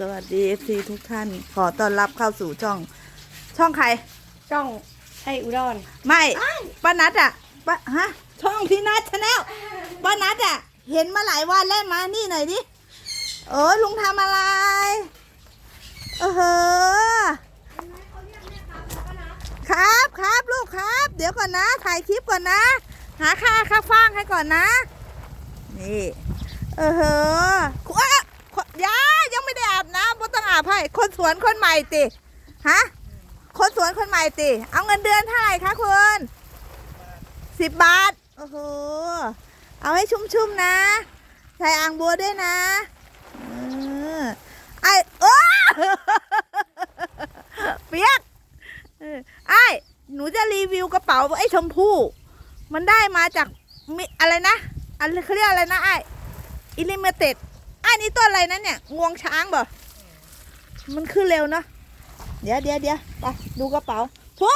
สวัสดี FC ทุกท่าน ขอต้อนรับเข้าสู่ช่อง ช่องใคร ช่องไออุดร ไม่ป้านัดอะป้าฮะ ช่องพี่นัดชาแนลป้านัดอะเห็นมาหลายวันแล้วมานี่หน่อยดิเออลุงทำอะไร เออเหอะครับครับลูกครับ เดี๋ยวก่อนนะ ถ่ายคลิปก่อนนะ หาค่าค่าฟางให้ก่อนนะ นี่ เออเหอะาบให้คนสวนคนใหม่ติฮะคนสวนคนใหม่ติ เอาเงินเดือนเท่าไหร่คะคุณสิบบาทโอ้โหเอาให้ชุ่มๆนะ ใส่อ่างบัวด้วยนะเออไอเออเปียกเออไอหนูจะรีวิวกระเป๋าไอ้ชมพู่ มันได้มาจากมิอะไรนะอันเขาเรียกอะไรนะไอ้อิลิเมเต็ดไอ้นี่ต้นอะไรนะเนี่ย งวงช้างบ่ มันขึ้นเร็วเนาะเดี๋ยวเดี๋ยวเดี๋ยวไปดูกระเป๋าพ่อ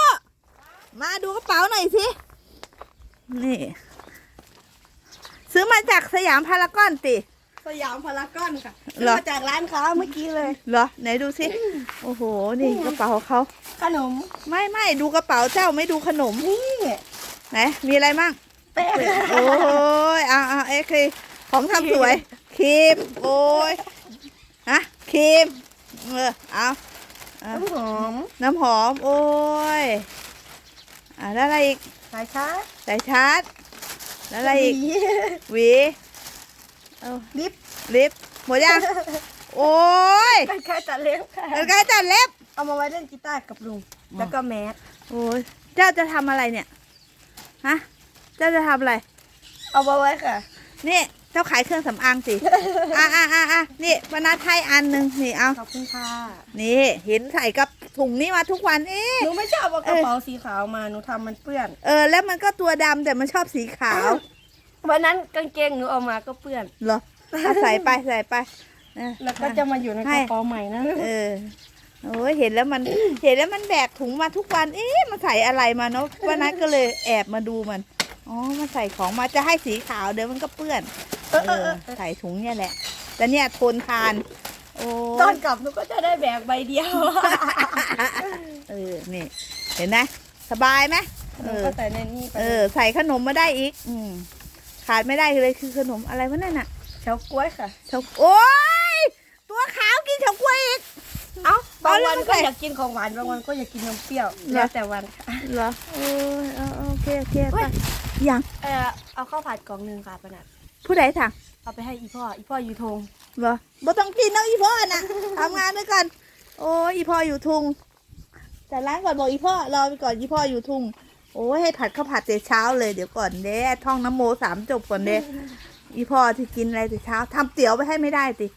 มาดูกระเป๋าหน่อยสิ นี่ ซื้อมาจากสยามพารากอนติ สยามพารากอนค่ะเหรอ มาจากร้านค้าเมื่อกี้เลย เหรอ ไหนดูสิ โอ้โห นี่กระเป๋าเขา ขนมไม่ไม่ดูกระเป๋าเจ้าไม่ดูขนม นี่ไหน มีอะไรมั่งแป้งโอ้ยเอาเอาเอ้ครีมของทำสวยครีม โอ้ยฮะครีม เออเอาเอาน้ำหอม น้ำหอม โอ้ย อ่าแล้วอะไรอีก สายชาร์จสายชาร์จแล้วอะไรอีก หวีเอาลิปลิปหมดยัง โอ้ยเป็นแค่ตัดเล็บค่ะเป็นการจัดเล็บ เอามาไว้เล่นกีตาร์กับลุง แล้วก็แมสโอ้ยเจ้าจะทำอะไรเนี่ย ฮะ เจ้าจะทำอะไร เอามาไว้ค่ะ นี่เจ้าขายเครื่องสำอางสิ อะอะอะอะนี่ปนัดให้อันหนึ่งนี่เอา ขอบคุณค่ะ นี่เห็นใส่กับถุงนี้มาทุกวันเอ๊ะหนูไม่ชอบเอากระเป๋าสีขาวมา หนูทำมันเปื้อน เออ แล้วมันก็ตัวดำแต่มันชอบสีขาว วันนั้นกางเกงหนูเอามาก็เปื้อน เหรอเอาใส่ไปใส่ไปเออแล้วก็จะมาอยู่ในกระเป๋าใหม่นะ เออโอ้ยเห็นแล้วมัน เห็นแล้วมันแบกถุงมาทุกวัน เอ๊ะ มันใส่อะไรมาเนาะ วันนั้นก็เลยแอบมาดูมัน อ๋อ มันใส่ของมาจะให้สีขาวเดี๋ยวมันก็เปื้อน เออเออเออใส่ถุงเนี่ยแหละแต่เนี่ยทนทาน โอ้ตอนกลับหนูก็จะได้แบกใบเดียวเออนี่เห็นไหมสบายไหมหเอนูอก็ใส่ในนี่ไปเออ ใส่ขนมมาได้อีก อืมขาดไม่ได้เลยคือขนมอะไรวะนั่นน่ะเฉาก๊วยค่ะเฉาโอ้ยตัวขาวกินเฉากล้วยอีก เอ้าบางเอาแล้ววันมันก็ใส่อยากกินของหวานบางวันก็อยากกินนมเปรี้ยวเหรอแล้วแต่วันค่ะเหรอโอ้ยเอาเอาโอเคโอเคเฮ้ไปยยังเออเอาข้าวผัดกล่องหนึ่งค่ะประนัด ผู้ใดสั่งเอาไปให้อีพ่อ อีพ่ออยู่ทงเหรอบ่ต้องกินเนาะอีพ่อน่ะทำงานด้วยกันโอ้ยอีพ่ออยู่ทุ่งแต่ร้านก่อนบอกอีพ่อรอไปก่อนอีพ่ออยู่ทุ่งโอ้ยให้ผัดข้าวผัดแต่เช้าเลยเดี๋ยวก่อนเด้ท่องน้ำโมสามจบก่อนเด้อีพ่อที่กินอะไรแต่เช้าทำเตี๋ยวไปให้ไม่ได้ติ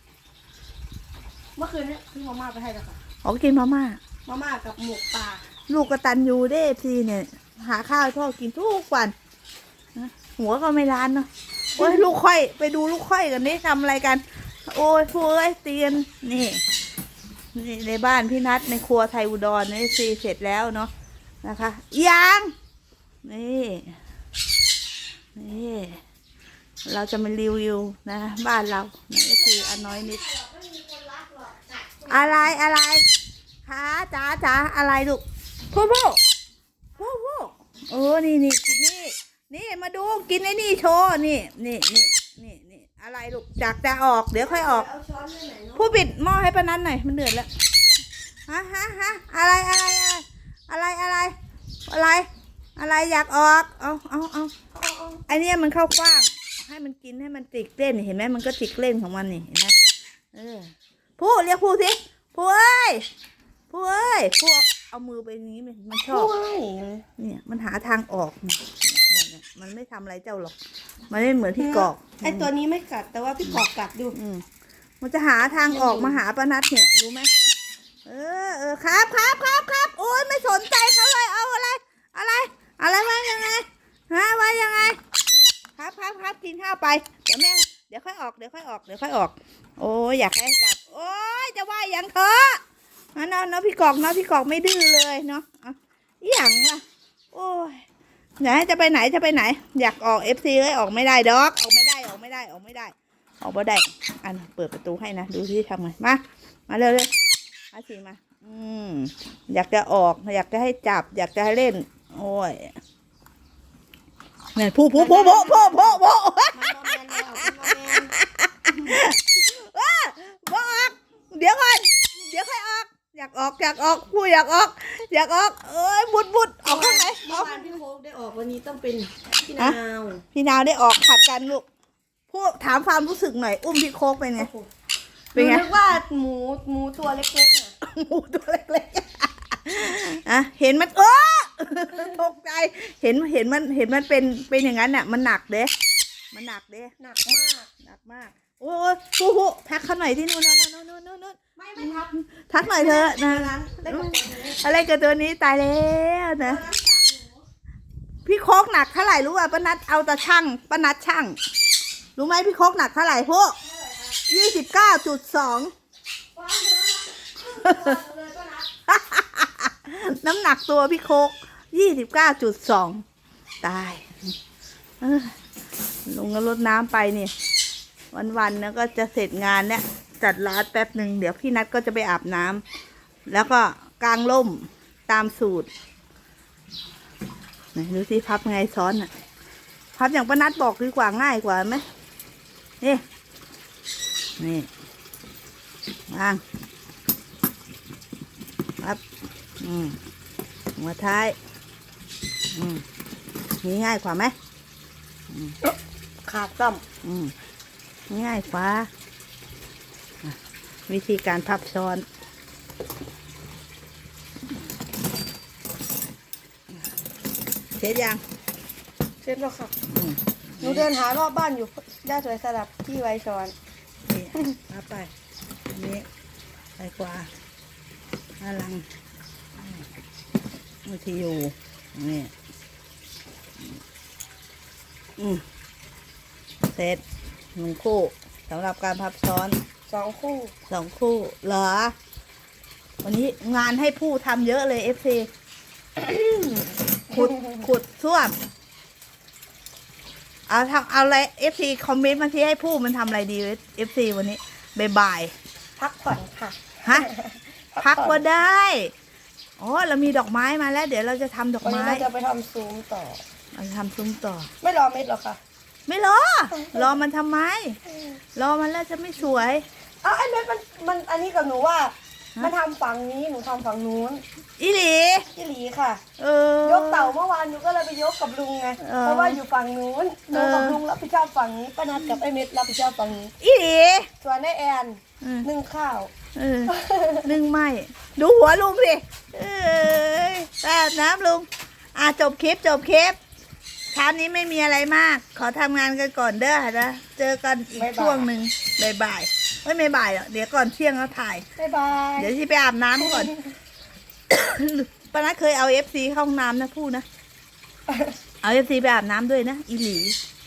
เมื่อคืนนี้ซื้อมาม่าไปให้แล้วค่ะอ๋อกินมาม่ามาม่ากับหมกปลาลูกกระตันยูเด้พี่เนี่ย หาข้าวให้พ่อกินทุกวันนะหัวก็ไม่ร้านเนาะ โอ้ยลูกค่อย ไปดูลูกค่อยกันนี่ทำอะไรกัน โอ้ยพูเอ้ยเตียนนี่นี่ในบ้านพี่นัทในครัวไทยอุดรนี่ซีเสร็จแล้วเนาะนะคะยังนี่นี่เราจะมารีวิวนะบ้านเรานี่ก็คืออันน้อยนิด อะไรอะไรคะจ๋าจ๋าอะไรลูกพูดพูดพูพูโอ้นี่นี่กิน นี่นี่มาดูกินไอ้นี่โชว์นี่นี่นี่นี่นี่อะไรลูกจากจะออกเดี๋ยวค่อยออก เอาช้อนไปไหนเนาะผู้ปิดหม้อให้ป้านั้นหน่อยมันเดือดแล้วฮะฮะฮะอะไรอะไรอะไรอะไรอะไร อะไรอยากออกเอาเอาเอาไอเนี้ยมันเข้ากว้าง ให้มันกินให้มันติกเล่นเห็นไหมมันก็ติกเล่นของมันนี่เห็นไหมเออผู้เรียกผู้สิผู้เอ้ยผู้เอ้ยผู้เอามือไปอย่างนี้มันมันชอบไม่เนี่ยมันหาทางออกเนี่ย เนี่ยเนี่ยมันไม่ทำอะไรเจ้าหรอก มันไม่เหมือนพี่กอกไอตัวนี้ไม่กัดแต่ว่าพี่กอกกัดดู อืมมันจะหาทางออกมาหาป้านัดเนี่ยรู้ไหมเออเออครับครับครับครับโอ้ยไม่สนใจเขาเลยเอาอะไร อะไร อะไรว่ายังไงฮะว่ายังไง ครับครับครับกินข้าวไปเดี๋ยวแม่เดี๋ยวค่อยออกเดี๋ยวค่อยออกเดี๋ยวค่อยออก โอ้ยอยากให้จับโอ้ยจะว่าอย่างเถอะนะเนาะเนาะพี่กอกเนาะพี่กอกไม่ดื้อเลยเนาะอะอหย่างล่ะโอ้ย ไหนจะไปไหนจะไปไหน อยากออกเอฟซีเลยออกไม่ได้ดอก ออกไม่ได้ออกไม่ได้ออกไม่ได้ ออกมาได้ อันเปิดประตูให้นะ ดูที่ทำไงมา มาเร็วเลยมาสิมา อืมอยากจะออกอยากจะให้จับ อยากจะให้เล่น โอ้ยเนี่ยผู้ผู้ผู้ผู้ผู้ผู้ผู้มันโมเมนต์แล้วมันโมเมนต์บอกออกเดี๋ยวก่อนเดี๋ยวค่อยออก อยากออกอยากออกผู้อยากออก อยากออกเอ้ยบุดบุดออกข้างไหนอเมื่ออกวานพี่โค้กได้ออกวันนี้ต้องเป็นพี่นาวพี่นาวได้ออกผัดกันลูกพูดถามความรู้สึกหน่อย อุ้มพี่โคกเป็นไงโอ้โหเป็นไงหนึกว่าหมูหมูตัวเล็กๆน่ะหมูตัวเล็กๆ อะ เห็นมันเออตกใจ เห็นเห็นมันเห็นมันเป็นเป็นอย่างนั้นน่ะ มันหนักเด้ มันหนักเด้ หนักมากหนักมากโอ้ยฮู้ฮู้แพ็คเขาหน่อยที่นู่นนู่นนู่นนู่นนู่นนู่นไม่ไม่ทับทักหน่อยเถอะนะนั้นเล่นกับตัวนี้อะไรกับตัวนี้ตายแล้วนะ พี่โคกหนักเท่าไหร่รู้ป่ะป้านัดเอาแต่ช่างป้านัดช่าง รู้ไหมพี่โคกหนักเท่าไหร่พวกยี่สิบเก้าจุดสองน้ำหนักตัวพี่โคกยี่สิบเก้าจุดสองตายเออลงก็รดน้ำไปนี่ วันๆนะก็จะเสร็จงานเนี่ยจัดร้านแป๊บหนึ่งเดี๋ยวพี่นัดก็จะไปอาบน้ำแล้วก็กางร่มตามสูตรไหนดูสิพับไงซ้อนอะ พับอย่างป้านัดบอกดีกว่าง่ายกว่าไหมนี่ นี่วางพับ อืมหัวท้าย อืมนี่ง่ายกว่าไหมขาดซ้อืม ง่ายกว่าอะวิธีการพับซ้อนเสร็จยังำเช็ดแล้วค่ะอืมหนูเดินหารอบบ้านอยู่ย่าสวยสลับที่ไว้ช้อนนี่พับไป อันนี้ไปกว่าอลังวิธีอยู่นี่อืมเสร็จ หนึ่งคู่สำหรับการพับซ้อนสองคู่สองคู่เหรอ วันนี้งานให้ผู้ทำเยอะเลยเอฟซีขุดขุดซ่วมเอาทำเอาอะไรเอฟซีคอมเมนต์มาที่ให้ผู้มันทำอะไรดีเอฟซีวันนี้บ่ายพักผ่อนค่ะๆฮะพักก็ได้อ๋อเรามีดอกไม้มาแล้ว เดี๋ยวเราจะทำดอกวันนี้ไม้เราจะไปทำซูมต่อ เราจะทำซุ้มต่อ ไม่รอเม็ดหรอกค่ะ ไม่รอ รอมันทำไม รอมันแล้วจะไม่สวย เอ้าไอ้เม็ดมันมันอันนี้กับหนูว่าฮะมันทำฝั่งนี้หนูทำฝั่งนู้นอีหลีที่หลีค่ะ เออ ยกเต่าเมื่อวานหนูก็เลยไปยกกับลุงไง เออเพราะว่าอยู่ฝั่งนู้นหนูกับเออ ลุงรับผิดชอบฝั่งนี้ป้านัดกับไอ้เม็ดรับผิดชอบฝั่งนี้ อีหลีส่วนไอ้แอนอืมนึ่งข้าว เออนึ่งไหมดูหัวลุงสิเอ้ยแบบน้ำลุง อะจบคลิปจบคลิป เช้านี้ไม่มีอะไรมาก ขอทำงานกันก่อนเด้อนะ เจอกันอีกบ๊ายบาย ช่วงหนึ่งบ่ายๆไม่ไม่บ่ายหรอกเดี๋ยวก่อนเที่ยงเขาถ่าย บ๊ายบายเดี๋ยวที่ไปอาบน้ำก่อนป้านัทเคยเอาเอฟซีเข้าห้องน้ำนะพูดนะ เอาเอฟซีไปอาบน้ำด้วยนะ อีหลีเ